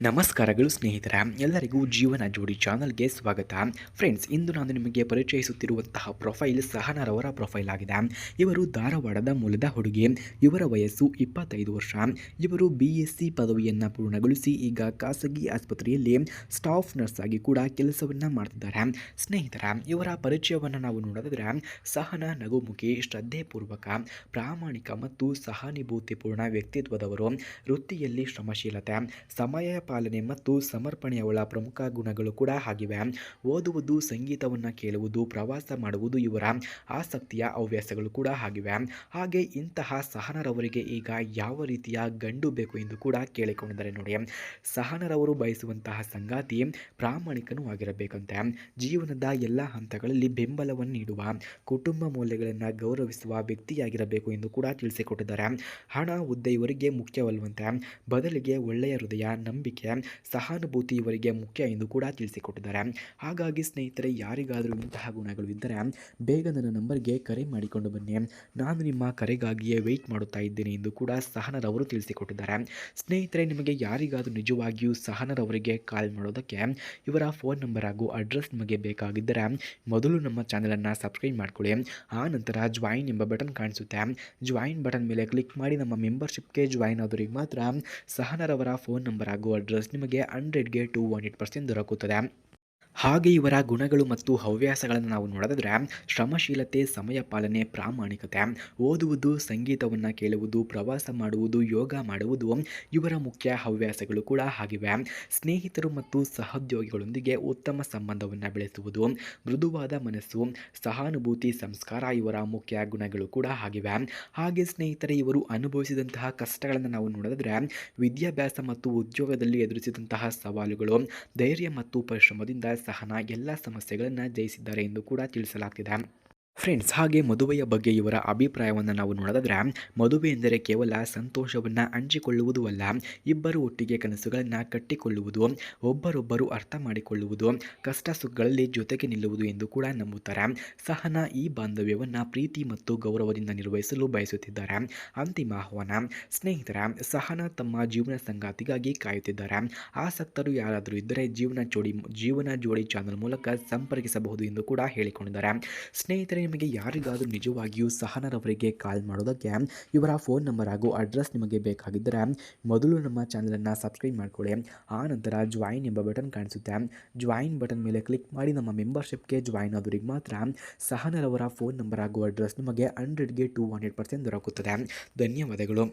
ನಮಸ್ಕಾರಗಳು ಸ್ನೇಹಿತರ, ಎಲ್ಲರಿಗೂ ಜೀವನ ಜೋಡಿ ಚಾನಲ್ಗೆ ಸ್ವಾಗತ. ಫ್ರೆಂಡ್ಸ್ ಇಂದು ನಾನು ನಿಮಗೆ ಪರಿಚಯಿಸುತ್ತಿರುವಂತಹ ಪ್ರೊಫೈಲ್ ಸಹನರವರ ಪ್ರೊಫೈಲ್ ಆಗಿದೆ. ಇವರು ಧಾರವಾಡದ ಮೂಲದ ಹುಡುಗಿ, ಇವರ ವಯಸ್ಸು ಇಪ್ಪತ್ತೈದು ವರ್ಷ. ಇವರು ಬಿ ಎಸ್ ಪದವಿಯನ್ನು ಪೂರ್ಣಗೊಳಿಸಿ ಈಗ ಖಾಸಗಿ ಆಸ್ಪತ್ರೆಯಲ್ಲಿ ಸ್ಟಾಫ್ ನರ್ಸ್ ಆಗಿ ಕೂಡ ಕೆಲಸವನ್ನು ಮಾಡ್ತಿದ್ದಾರೆ. ಸ್ನೇಹಿತರ, ಇವರ ಪರಿಚಯವನ್ನು ನಾವು ನೋಡೋದಾದ್ರೆ ಸಹನ, ನಗುಮುಖಿ, ಶ್ರದ್ಧೆಪೂರ್ವಕ, ಪ್ರಾಮಾಣಿಕ ಮತ್ತು ಸಹಾನುಭೂತಿಪೂರ್ಣ ವ್ಯಕ್ತಿತ್ವದವರು ವೃತ್ತಿಯಲ್ಲಿ ಶ್ರಮಶೀಲತೆ, ಸಮಯ ಪಾಲನೆ ಮತ್ತು ಸಮರ್ಪಣೆಯವಳ ಪ್ರಮುಖ ಗುಣಗಳು ಕೂಡ ಆಗಿವೆ. ಓದುವುದು, ಸಂಗೀತವನ್ನು ಕೇಳುವುದು, ಪ್ರವಾಸ ಮಾಡುವುದು ಇವರ ಆಸಕ್ತಿಯ ಹವ್ಯಾಸಗಳು ಕೂಡ ಆಗಿವೆ. ಹಾಗೆ ಇಂತಹ ಸಹನರವರಿಗೆ ಈಗ ಯಾವ ರೀತಿಯ ಗಂಡು ಬೇಕು ಎಂದು ಕೂಡ ಕೇಳಿಕೊಂಡಿದ್ದಾರೆ ನೋಡಿ. ಸಹನರವರು ಬಯಸುವಂತಹ ಸಂಗಾತಿ ಪ್ರಾಮಾಣಿಕನೂ ಆಗಿರಬೇಕಂತೆ. ಜೀವನದ ಎಲ್ಲ ಹಂತಗಳಲ್ಲಿ ಬೆಂಬಲವನ್ನು ನೀಡುವ, ಕುಟುಂಬ ಮೌಲ್ಯಗಳನ್ನು ಗೌರವಿಸುವ ವ್ಯಕ್ತಿಯಾಗಿರಬೇಕು ಎಂದು ಕೂಡ ತಿಳಿಸಿಕೊಟ್ಟಿದ್ದಾರೆ. ಹಣ ಹುದ್ದೆ ಇವರಿಗೆ ಮುಖ್ಯವಲ್ವಂತೆ. ಬದಲಿಗೆ ಒಳ್ಳೆಯ ಹೃದಯ, ನಂಬಿಕೆ ಸಹಾನುಭೂತಿ ಇವರಿಗೆ ಮುಖ್ಯ ಎಂದು ಕೂಡ ತಿಳಿಸಿಕೊಟ್ಟಿದ್ದಾರೆ. ಹಾಗಾಗಿ ಸ್ನೇಹಿತರೆ, ಯಾರಿಗಾದರೂ ಇಂತಹ ಗುಣಗಳು ಇದ್ದರೆ ಬೇಗ ನನ್ನ ನಂಬರ್ಗೆ ಕರೆ ಮಾಡಿಕೊಂಡು ಬನ್ನಿ. ನಾನು ನಿಮ್ಮ ಕರೆಗಾಗಿಯೇ ವೆಯ್ಟ್ ಮಾಡುತ್ತಾ ಇದ್ದೇನೆ ಎಂದು ಕೂಡ ಸಹನರವರು ತಿಳಿಸಿಕೊಟ್ಟಿದ್ದಾರೆ. ಸ್ನೇಹಿತರೆ, ನಿಮಗೆ ಯಾರಿಗಾದರೂ ನಿಜವಾಗಿಯೂ ಸಹನರವರಿಗೆ ಕಾಲ್ ಮಾಡೋದಕ್ಕೆ ಇವರ ಫೋನ್ ನಂಬರ್ ಹಾಗೂ ಅಡ್ರೆಸ್ ನಿಮಗೆ ಬೇಕಾಗಿದ್ದರೆ ಮೊದಲು ನಮ್ಮ ಚಾನಲನ್ನು ಸಬ್ಸ್ಕ್ರೈಬ್ ಮಾಡಿಕೊಳ್ಳಿ. ಆ ನಂತರ ಜಾಯಿನ್ ಎಂಬ ಬಟನ್ ಕಾಣಿಸುತ್ತೆ. ಜಾಯಿನ್ ಬಟನ್ ಮೇಲೆ ಕ್ಲಿಕ್ ಮಾಡಿ ನಮ್ಮ ಮೆಂಬರ್ಶಿಪ್ಗೆ ಜಾಯಿನ್ ಆದವರಿಗೆ ಮಾತ್ರ ಸಹನರವರ ಫೋನ್ ನಂಬರ್ ಹಾಗೂ ನಿಮಗೆ ಹಂಡ್ರೆಡ್ಗೆ ಟು ಒನ್ ಏಟ್ ಪರ್ಸೆಂಟ್ ದೊರಕುತ್ತದೆ. ಹಾಗೆ ಇವರ ಗುಣಗಳು ಮತ್ತು ಹವ್ಯಾಸಗಳನ್ನು ನಾವು ನೋಡಿದ್ರೆ ಶ್ರಮಶೀಲತೆ, ಸಮಯ ಪಾಲನೆ, ಪ್ರಾಮಾಣಿಕತೆ, ಓದುವುದು, ಸಂಗೀತವನ್ನು ಕೇಳುವುದು, ಪ್ರವಾಸ ಮಾಡುವುದು, ಯೋಗ ಮಾಡುವುದು ಇವರ ಮುಖ್ಯ ಹವ್ಯಾಸಗಳು ಕೂಡ ಆಗಿವೆ. ಸ್ನೇಹಿತರು ಮತ್ತು ಸಹೋದ್ಯೋಗಿಗಳೊಂದಿಗೆ ಉತ್ತಮ ಸಂಬಂಧವನ್ನು ಬೆಳೆಸುವುದು, ಮೃದುವಾದ ಮನಸ್ಸು, ಸಹಾನುಭೂತಿ, ಸಂಸ್ಕಾರ ಇವರ ಮುಖ್ಯ ಗುಣಗಳು ಕೂಡ ಆಗಿವೆ. ಹಾಗೆ ಸ್ನೇಹಿತರೆ, ಇವರು ಅನುಭವಿಸಿದಂತಹ ಕಷ್ಟಗಳನ್ನು ನಾವು ನೋಡಿದ್ರೆ ವಿದ್ಯಾಭ್ಯಾಸ ಮತ್ತು ಉದ್ಯೋಗದಲ್ಲಿ ಎದುರಿಸಿದಂತಹ ಸವಾಲುಗಳು, ಧೈರ್ಯ ಮತ್ತು ಪರಿಶ್ರಮದಿಂದ ಸಹನ ಎಲ್ಲ ಸಮಸ್ಯೆಗಳನ್ನು ಜಯಿಸಿದ್ದಾರೆ ಎಂದು ಕೂಡ ತಿಳಿಸಲಾಗ್ತಿದೆ. ಫ್ರೆಂಡ್ಸ್, ಹಾಗೆ ಮದುವೆಯ ಬಗ್ಗೆ ಇವರ ಅಭಿಪ್ರಾಯವನ್ನು ನಾವು ನೋಡಿದ್ರೆ ಮದುವೆ ಎಂದರೆ ಕೇವಲ ಸಂತೋಷವನ್ನು ಹಂಚಿಕೊಳ್ಳುವುದು ಅಲ್ಲ. ಇಬ್ಬರು ಒಟ್ಟಿಗೆ ಕನಸುಗಳನ್ನು ಕಟ್ಟಿಕೊಳ್ಳುವುದು, ಒಬ್ಬರೊಬ್ಬರು ಅರ್ಥ ಮಾಡಿಕೊಳ್ಳುವುದು, ಕಷ್ಟ ಸುಖಗಳಲ್ಲಿ ಜೊತೆಗೆ ನಿಲ್ಲುವುದು ಎಂದು ಕೂಡ ನಂಬುತ್ತಾರೆ. ಸಹನ ಈ ಬಾಂಧವ್ಯವನ್ನು ಪ್ರೀತಿ ಮತ್ತು ಗೌರವದಿಂದ ನಿರ್ವಹಿಸಲು ಬಯಸುತ್ತಿದ್ದಾರೆ. ಅಂತಿಮ ಆಹ್ವಾನ, ಸ್ನೇಹಿತರ, ಸಹನ ತಮ್ಮ ಜೀವನ ಸಂಗಾತಿಗಾಗಿ ಕಾಯುತ್ತಿದ್ದಾರೆ. ಆಸಕ್ತರು ಯಾರಾದರೂ ಇದ್ದರೆ ಜೀವನ ಜೋಡಿ ಜೀವನ ಜೋಡಿ ಚಾನಲ್ ಮೂಲಕ ಸಂಪರ್ಕಿಸಬಹುದು ಎಂದು ಕೂಡ ಹೇಳಿಕೊಂಡಿದ್ದಾರೆ. ಸ್ನೇಹಿತರೆ ನಿಮಗೆ ಯಾರಿಗಾದರೂ ನಿಜವಾಗಿಯೂ ಸಹನರವರಿಗೆ ಕಾಲ್ ಮಾಡೋದಕ್ಕೆ ಇವರ ಫೋನ್ ನಂಬರ್ ಹಾಗೂ ಅಡ್ರೆಸ್ ನಿಮಗೆ ಬೇಕಾಗಿದ್ದರೆ ಮೊದಲು ನಮ್ಮ ಚಾನಲನ್ನು ಸಬ್ಸ್ಕ್ರೈಬ್ ಮಾಡಿಕೊಳ್ಳಿ. ಆ ನಂತರ ಜಾಯಿನ್ ಎಂಬ ಬಟನ್ ಕಾಣಿಸುತ್ತೆ. ಜಾಯಿನ್ ಬಟನ್ ಮೇಲೆ ಕ್ಲಿಕ್ ಮಾಡಿ ನಮ್ಮ ಮೆಂಬರ್ಶಿಪ್ಗೆ ಜಾಯಿನ್ ಆದವರಿಗೆ ಮಾತ್ರ ಸಹನರವರ ಫೋನ್ ನಂಬರ್ ಹಾಗೂ ಅಡ್ರೆಸ್ ನಿಮಗೆ ಹಂಡ್ರೆಡ್ಗೆ ಟು ಹಂಡ್ರೆಡ್ ಪರ್ಸೆಂಟ್ ದೊರಕುತ್ತದೆ. ಧನ್ಯವಾದಗಳು.